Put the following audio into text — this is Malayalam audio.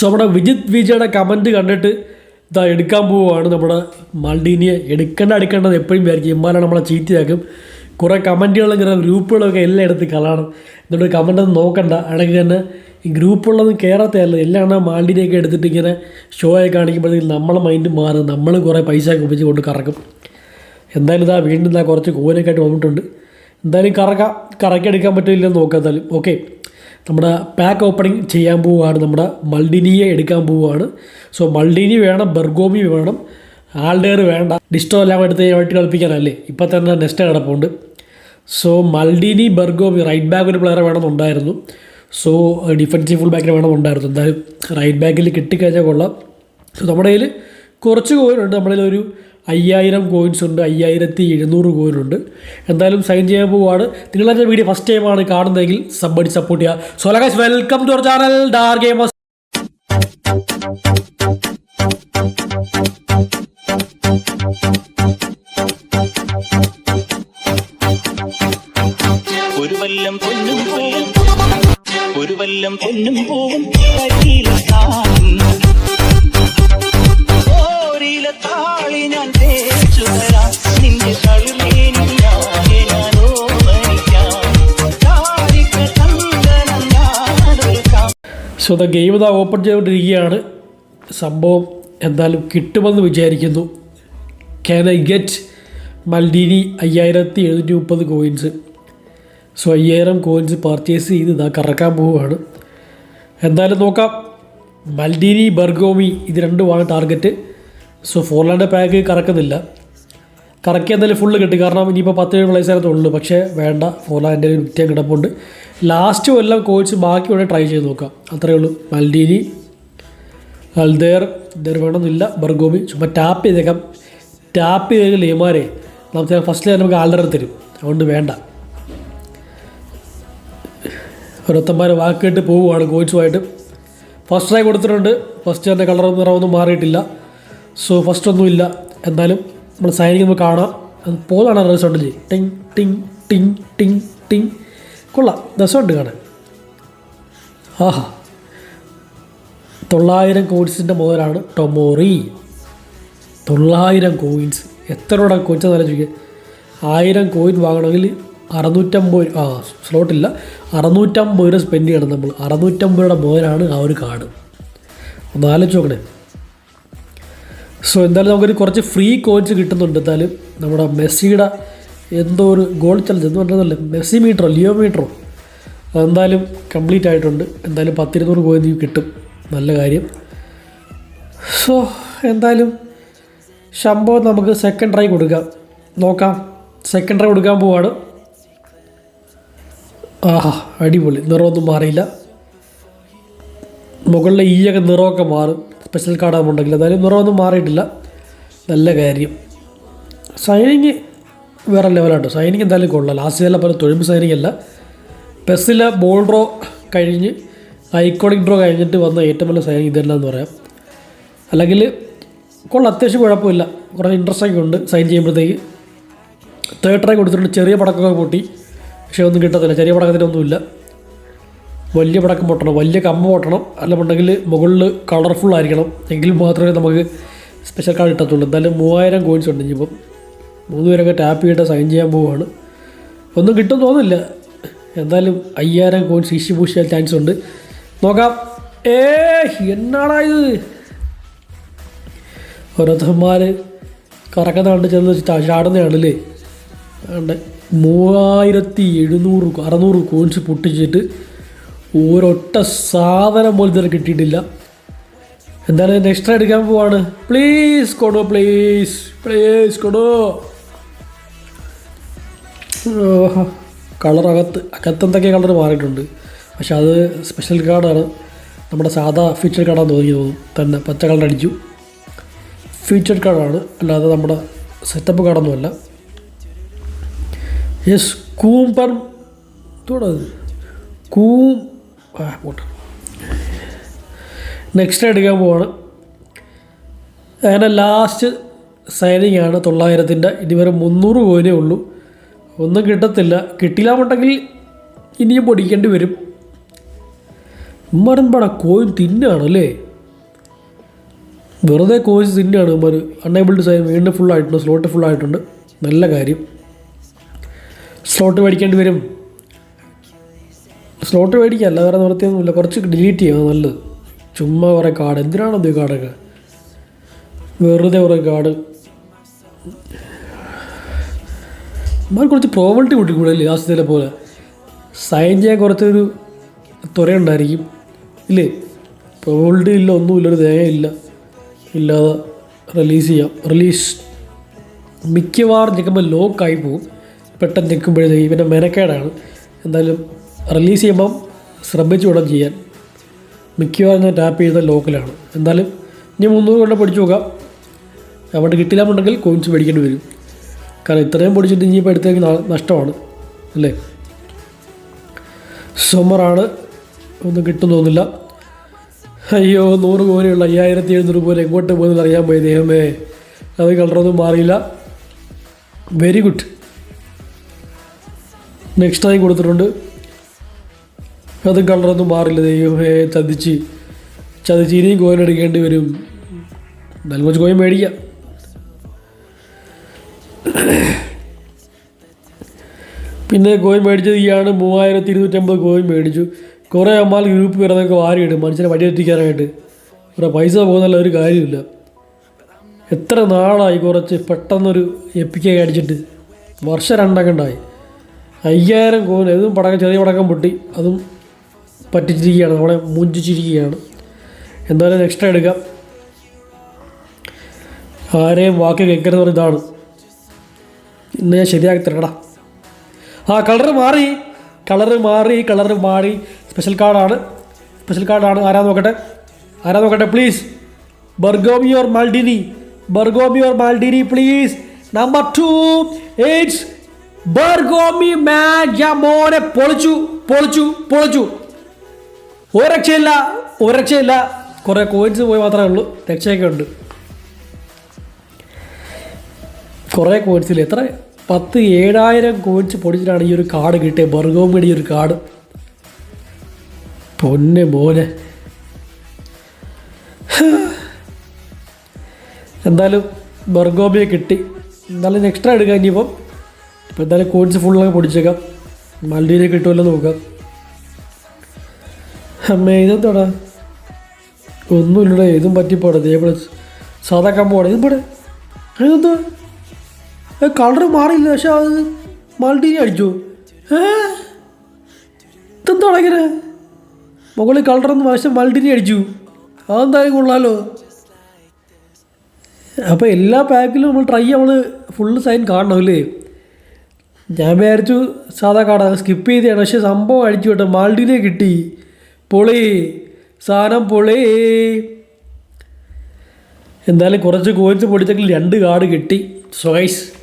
സോ നമ്മുടെ വിജിത് വിജയുടെ കമന്റ് കണ്ടിട്ട് ഇതാ എടുക്കാൻ പോവുകയാണ് നമ്മുടെ മൾഡീനിയെ. എടുക്കേണ്ട എടുക്കേണ്ടത് എപ്പോഴും വിചാരിക്കും. ഇമ്മാലാണ് നമ്മളെ ചീത്തയാക്കും കുറേ കമന്റുകളും ഇങ്ങനെ ഗ്രൂപ്പുകളൊക്കെ എല്ലാം എടുത്ത് കളയണം. എന്നിട്ട് കമന്റ് ഒന്നും നോക്കണ്ട. അടങ്ങി തന്നെ ഈ ഗ്രൂപ്പുള്ളതും കയറത്തല്ല എല്ലാം മാൾഡീനിയൊക്കെ എടുത്തിട്ട് ഇങ്ങനെ ഷോ ആയി കാണിക്കുമ്പോഴത്തേക്കും നമ്മളെ മൈൻഡ് മാറും. നമ്മൾ കുറേ പൈസ ഒക്കെ ഉപയോഗിച്ച് കൊണ്ട് കറക്കും. എന്തായാലും ഇതാ വീണ്ടും ഇതാ കുറച്ച് കോനൊക്കെ ആയിട്ട് വന്നിട്ടുണ്ട്. എന്തായാലും കറക്കാം. കറക്കെടുക്കാൻ പറ്റില്ലെന്ന് നോക്കാം എന്തായാലും. ഓക്കെ നമ്മുടെ പാക്ക് ഓപ്പണിംഗ് ചെയ്യാൻ പോവുകയാണ്. നമ്മുടെ മൾഡിനിയെ എടുക്കാൻ പോവുകയാണ്. സോ മൾഡിനി വേണം ബെർഗോമി വേണം ആൾഡേർ വേണ്ട. ഡിസ്റ്റോ എല്ലാം എടുത്ത് ആയിട്ട് കളിപ്പിക്കാനല്ലേ? ഇപ്പം തന്നെ നെക്സ്റ്റ് കിടപ്പുണ്ട്. So Maldini Bergomi right back ഒരു പ്ലെയർ വേണമെന്നുണ്ടായിരുന്നു. സോ ഡിഫൻസീവ് ഫുൾ ബാക്കിന് വേണമെന്നുണ്ടായിരുന്നു. എന്തായാലും റൈറ്റ് ബാക്കിൽ കിട്ടിക്കഴിഞ്ഞാൽ കൊള്ളാം. സോ നമ്മുടെ കയ്യിൽ കുറച്ച് കോയിനുണ്ട് നമ്മുടെ ഒരു അയ്യായിരം കോയിൻസ് ഉണ്ട് അയ്യായിരത്തി എഴുന്നൂറ് കോയിൻ ഉണ്ട്. എന്തായാലും സൈൻ ചെയ്യാൻ പോവുകയാണ് നിങ്ങളെന്റെ വീഡിയോ ഫസ്റ്റ് ടൈം ആണ് കാണുന്നതെങ്കിൽ സബ്ബടി സപ്പോർട്ട് ചെയ്യുക. സോ ലഗൈസ് വെൽക്കം ടു അവർ ചാനൽ ഡാർ ഗെയിമേഴ്സ് സോ ദ ഗെയിം ഇതാ ഓപ്പൺ ചെയ്തുകൊണ്ടിരിക്കുകയാണ്. സംഭവം എന്തായാലും കിട്ടുമെന്ന് വിചാരിക്കുന്നു. ക്യാൻ ഐ ഗെറ്റ് മൽഡീനി അയ്യായിരത്തി എഴുന്നൂറ്റി മുപ്പത് കോയിൻസ് സോ അയ്യായിരം കോയിൻസ് പർച്ചേസ് ചെയ്ത് ഇതാ കറക്കാൻ പോവുകയാണ്. എന്തായാലും നോക്കാം. മൽഡീനി ബർഗോമി ഇത് രണ്ടുമാണ് ടാർഗറ്റ് സോ ഫോർലാൻഡ് പാക്ക് കറക്കുന്നില്ല. കറക്കി എന്തായാലും ഫുള്ള് കിട്ടി. കാരണം ഇനിയിപ്പോൾ പത്ത് ഏഴ് പ്ലേസിനകത്ത് ഉള്ളൂ. പക്ഷേ വേണ്ട. ഫോർലാൻഡിന്റെ ഒരു വിറ്റം കിടപ്പുണ്ട്. ലാസ്റ്റ് എല്ലാം കോച്ച് ബാക്കി വേണേൽ ട്രൈ ചെയ്ത് നോക്കാം. അത്രയേ ഉള്ളൂ. മൽഡീനി അൽദേർ ഇതേർ വേണമെന്നില്ല. ബർഗോമി ചുമ്മാ ടാപ്പ് ചെയ്തേക്കാം. ടാപ്പ് ചെയ്ത് ലേമാരെ നമുക്ക് ഫസ്റ്റിൽ നമുക്ക് ആൾഡർ തരും. അതുകൊണ്ട് വേണ്ട. ഓരോരുത്തന്മാർ വാക്കിട്ട് പോവുകയാണ് കോച്ചുമായിട്ട് ഫസ്റ്റ് ട്രൈ കൊടുത്തിട്ടുണ്ട്. ഫസ്റ്റ് തന്നെ കളറും നിറമൊന്നും മാറിയിട്ടില്ല. സോ ഫസ്റ്റ് ഒന്നുമില്ല. എന്നാലും നമ്മൾ സൈനിക്കുമ്പോൾ കാണാം അത് പോലാണ് റിസോർട്ടിൽ ടിങ് ടിങ് ടിങ് ടിങ് ടിങ്. കൊള്ളാം. രസമുണ്ട് കാണാൻ. ആഹാ. തൊള്ളായിരം കോയിൻസിന്റെ മുതലാണ് ടൊമോറി. തൊള്ളായിരം കോയിൻസ്. എത്ര രൂപ കോയിൻസ് ചോദിക്കുക ആയിരം കോയിൻ വാങ്ങണമെങ്കിൽ അറുന്നൂറ്റമ്പത് ആ സ്ലോട്ടില്ല അറുന്നൂറ്റമ്പത് രൂപ സ്പെൻഡ് ചെയ്യണം നമ്മൾ. അറുന്നൂറ്റമ്പത് രൂപയുടെ മുതലാണ് ആ ഒരു കാർഡ്. ഒന്ന് ആലോചിച്ച് നോക്കണേ. സോ എന്തായാലും നമുക്കൊരു കുറച്ച് ഫ്രീ കോയിൻസ് കിട്ടുന്നുണ്ട്. എന്തായാലും നമ്മുടെ മെസ്സിയുടെ എന്തോ ഒരു ഗോൾ ചലഞ്ച് എന്ന് പറഞ്ഞതല്ലേ മെസ്സി മീറ്ററോ ലിയോ മീറ്ററോ അതെന്തായാലും കംപ്ലീറ്റ് ആയിട്ടുണ്ട്. എന്തായാലും പത്തിരുന്നൂറ് കോയിൻ കിട്ടും. നല്ല കാര്യം. സോ എന്തായാലും ശമ്പവം നമുക്ക് സെക്കൻഡ് ട്രൈ കൊടുക്കാം. നോക്കാം. സെക്കൻഡ് ട്രൈ കൊടുക്കാൻ പോവാണ്. ആഹാ അടിപൊളി. നിറമൊന്നും മാറിയില്ല. മുകളിലെ ഈയൊക്കെ നിറമൊക്കെ മാറും. സ്പെഷ്യൽ കാർഡാകുന്നുണ്ടെങ്കിൽ എന്തായാലും നിറമൊന്നും മാറിയിട്ടില്ല. നല്ല കാര്യം. സൈനിങ് വേറെ ലെവലാണ് സൈനിങ് എന്തായാലും കൊള്ളാം. ലാസ്റ്റ് ഇതെല്ലാം പോലെ തൊഴിൽ സൈനിങ് അല്ല. പെസ്സിലെ ബോൾ ഡ്രോ കഴിഞ്ഞ് ഐക്കോണിക് ഡ്രോ കഴിഞ്ഞിട്ട് വന്ന ഏറ്റവും നല്ല സൈനിങ് ഇതെല്ലാം എന്ന് പറയാം. അല്ലെങ്കിൽ കൊള്ളാം അത്യാവശ്യം കുഴപ്പമില്ല. കുറേ ഇൻട്രസ്റ്റ് ഒക്കെ ഉണ്ട് സൈൻ ചെയ്യുമ്പോഴത്തേക്ക്. തേർഡ് ട്രൈ കൊടുത്തിട്ടുണ്ട്. ചെറിയ പടക്കമൊക്കെ പൊട്ടി. പക്ഷേ ഒന്നും കിട്ടത്തില്ല. ചെറിയ പടക്കത്തിനൊന്നുമില്ല. വലിയ പടക്കം പൊട്ടണം വലിയ കമ്മ പൊട്ടണം. അല്ലെന്നുണ്ടെങ്കിൽ മുകളിൽ കളർഫുൾ ആയിരിക്കണം. എങ്കിൽ മാത്രമേ നമുക്ക് സ്പെഷ്യൽ കാർഡ് കിട്ടത്തുള്ളൂ. എന്തായാലും മൂവായിരം കോയിൻസ് ഉണ്ട് ഇനിയിപ്പം. മൂന്ന് പേരൊക്കെ ടാപ്പ് ചെയ്തിട്ട് സൈൻ ചെയ്യാൻ പോവുകയാണ് ഒന്നും കിട്ടും തോന്നില്ല എന്തായാലും അയ്യായിരം കോയിൻസ് ഇഷ്യൂ പൂശിയാൽ ചാൻസ് ഉണ്ട്. നോക്കാം. ഏ എന്നാടാ ഇത്? ഓരോരുത്തന്മാർ കറക്കുന്ന കണ്ട് ചെന്ന് ചാടുന്നതാണല്ലേ അതുകൊണ്ട് മൂവായിരത്തി എഴുന്നൂറ് അറുന്നൂറ് കോയിൻസ് പൊട്ടിച്ചിട്ട് ഒരൊറ്റ സാധനം പോലും ഇതുവരെ കിട്ടിയിട്ടില്ല. എന്താണ് നെക്സ്റ്റ് എടുക്കാൻ പോവാണ്. പ്ലീസ് കൊടോ പ്ലീസ് പ്ലീസ് കൊടോ. കളർ അകത്ത് അകത്ത് എന്തൊക്കെ കളർ മാറിയിട്ടുണ്ട്. പക്ഷെ അത് സ്പെഷ്യൽ കാർഡാണ് നമ്മുടെ സാധാ ഫീച്ചർ കാർഡാണെന്ന് തോന്നി തോന്നും തന്നെ പച്ച കളർ അടിച്ചു. ഫീച്ചർ കാർഡാണ് അല്ലാതെ നമ്മുടെ സെറ്റപ്പ് കാർഡൊന്നുമല്ല യെസ് കൂമ്പർ കൂം പോട്ടെ നെക്സ്റ്റ് എടുക്കാൻ പോവാണ്. അങ്ങനെ ലാസ്റ്റ് സൈനിങ് ആണ് തൊള്ളായിരത്തിന്റെ. ഇനി വരെ മുന്നൂറ് കോയിനേ ഉള്ളൂ. ഒന്നും കിട്ടത്തില്ല. കിട്ടില്ലാന്നുണ്ടെങ്കിൽ ഇനിയും പൊടിക്കേണ്ടി വരും. ഉമ്മരമ്പട കോയിൻ തിന്നാണ് അല്ലേ വെറുതെ കോഴ്സ് തിന്നാണ് ഉമ്മാർ അൺഎബിൾ ടു സൈൻ വീണ്ടും ഫുൾ ആയിട്ടുണ്ട്. സ്ലോട്ട് ഫുൾ ആയിട്ടുണ്ട്. നല്ല കാര്യം. സ്ലോട്ട് മേടിക്കേണ്ടി വരും. സ്ലോട്ട് മേടിക്കുക അല്ല വേറെ നിവൃത്തിയൊന്നുമില്ല. കുറച്ച് ഡിലീറ്റ് ചെയ്യാം നല്ലത്. ചുമ്മാ കുറേ കാർഡ് എന്തിനാണത് കാർഡൊക്കെ വെറുതെ കുറേ കാർഡ് നമ്മൾ കുറച്ച് പ്രോബിലിറ്റി കൂട്ടിക്കൂടല്ലേ ലാസ്റ്റത്തിലെ പോലെ? സൈൻ ചെയ്യാൻ കുറച്ചൊരു തുറയുണ്ടായിരിക്കും ഇല്ലേ? പ്രോബിലിറ്റി ഇല്ല ഒന്നുമില്ല ഒരു തേങ്ങയില്ല ഇല്ലാതെ റിലീസ് ചെയ്യാം. റിലീസ് മിക്കവാറും ഞെക്കുമ്പോൾ ലോക്കായി പോകും പെട്ടെന്ന് ഞെക്കുമ്പോഴത്തേക്ക് പിന്നെ മെനക്കേടാണ്. എന്തായാലും റിലീസ് ചെയ്യുമ്പം ശ്രമിച്ചു വേണം ചെയ്യാൻ. മിക്കവാറും ഞാൻ ടാപ്പ് ചെയ്ത ലോക്കലാണ്. എന്തായാലും ഇനി മുന്നൂറ് കൊണ്ട് പഠിച്ചു നോക്കാം. അവിടെ കിട്ടില്ലാന്നുണ്ടെങ്കിൽ കോയിൻസ് മേടിക്കേണ്ടി വരും. കാരണം ഇത്രയും പൊടിച്ചിട്ട് ഇനിയിപ്പോൾ എടുത്തേക്ക് നഷ്ടമാണ്. അല്ലേ? സമ്മറാണ് ഒന്നും കിട്ടും തോന്നില്ല. അയ്യോ നൂറ് കോടിയുള്ള അയ്യായിരത്തി എഴുന്നൂറ് പോലെ എങ്ങോട്ട് പോകുന്നത് അറിയാൻ പോയി ദൈവമേ. അത് കളറൊന്നും മാറിയില്ല. വെരി ഗുഡ് നെക്സ്റ്റ് ആയി കൊടുത്തിട്ടുണ്ട്. അതും കളറൊന്നും മാറില്ല. ദൈവമേ ചതിച്ച് ചതിച്ച് ഇനിയും കോയിൻ എടുക്കേണ്ടി വരും. എന്നാലും കുറച്ച് കോയിൻ മേടിക്കാം. പിന്നെ കോയിൻ മേടിച്ചത് ഈയാണ് മൂവായിരത്തി ഇരുന്നൂറ്റമ്പത് കോയിൻ മേടിച്ചു. കുറേ അമ്മാൽ ഗ്രൂപ്പ് വരുന്നതൊക്കെ വാരിയിടും മനുഷ്യനെ വഴിയെത്തിക്കാനായിട്ട് കുറേ പൈസ പോകുന്നല്ല ഒരു കാര്യമില്ല. എത്ര നാളായി കുറച്ച് പെട്ടെന്നൊരു എപ്പിക്കായി അടിച്ചിട്ട്. വർഷം രണ്ടൊക്കെ ഉണ്ടായി അയ്യായിരം കോയിൻ അതും പടക്കം ചെറിയ പടക്കം പൊട്ടി. അതും പറ്റിച്ചിരിക്കുകയാണ് നമ്മളെ മുഞ്ചിച്ചിരിക്കുകയാണ്. എന്തായാലും എക്സ്ട്രാ എടുക്കാം. ആരെയും വാക്ക് കേൾക്കരുത് ഇതാണ്. ഇന്ന് ഞാൻ ശരിയാക്കി തരടാ ആ കളർ മാറി. കളർ മാറി കളർ മാറി. സ്പെഷ്യൽ കാർഡാണ് സ്പെഷ്യൽ കാർഡാണ് ആരാ നോക്കട്ടെ? ആരാ നോക്കട്ടെ please Bergomi or Maldini? Bergomi or Maldini please number two eights Bergomi മോനെ പൊളിച്ചു പൊളിച്ചു പൊളിച്ചു. ഒരു രക്ഷയില്ല ഒരു രക്ഷയില്ല. കുറേ കോയിൻസ് പോയി മാത്രമേ ഉള്ളൂ. രക്ഷയൊക്കെ ഉണ്ട്. കുറേ കോയിൻസിൽ എത്ര? പത്ത് ഏഴായിരം കോയിൻസ് പൊടിച്ചിട്ടാണ് ഈ ഒരു കാർഡ് കിട്ടിയത് ബർഗോമിയുടെ ഈ ഒരു കാർഡ് പൊന്നെ മോനെ. എന്തായാലും ബർഗോമിയെ കിട്ടി. എന്തായാലും എക്സ്ട്രാ എടുക്കാം ഇനിയിപ്പം. ഇപ്പം എന്തായാലും കോയിൻസ് ഫുള്ളൊക്കെ പൊടിച്ചേക്കാം. മൾഡീനെ കിട്ടുമല്ലോ നോക്കാം. അമ്മേ ഇതെന്താടാ? ഒന്നുമില്ലടാ ഇതും പറ്റിപ്പോടാ. ദേവിടെ സാധാ കമ്പോടെ ഇതും പോടെ. ഇതെന്താ കളർ മാറിയില്ല. പക്ഷെ അത് മൾട്ടീനി അടിച്ചു. ഇതെന്താടാ ഇങ്ങനെ? മുകളിൽ കളറൊന്നും പക്ഷെ മൾട്ടീനി അടിച്ചു. അതെന്തായാലും കൊള്ളാലോ. അപ്പോൾ എല്ലാ പാക്കിലും നമ്മൾ ട്രൈ നമ്മൾ ഫുള്ള് സൈൻ കാണണം അല്ലേ? ഞാൻ വിചാരിച്ചു സാധാ കാർഡാണ് സ്കിപ്പ് ചെയ്തതാണ്. പക്ഷേ സംഭവം അടിച്ചു കേട്ടോ. മാൾഡിനെ കിട്ടി. പൊളി സാധനം പൊളി. എന്തായാലും കുറച്ച് കോയിൻസ് പൊടിച്ചെങ്കിൽ രണ്ട് കാർഡ് കിട്ടി. So guys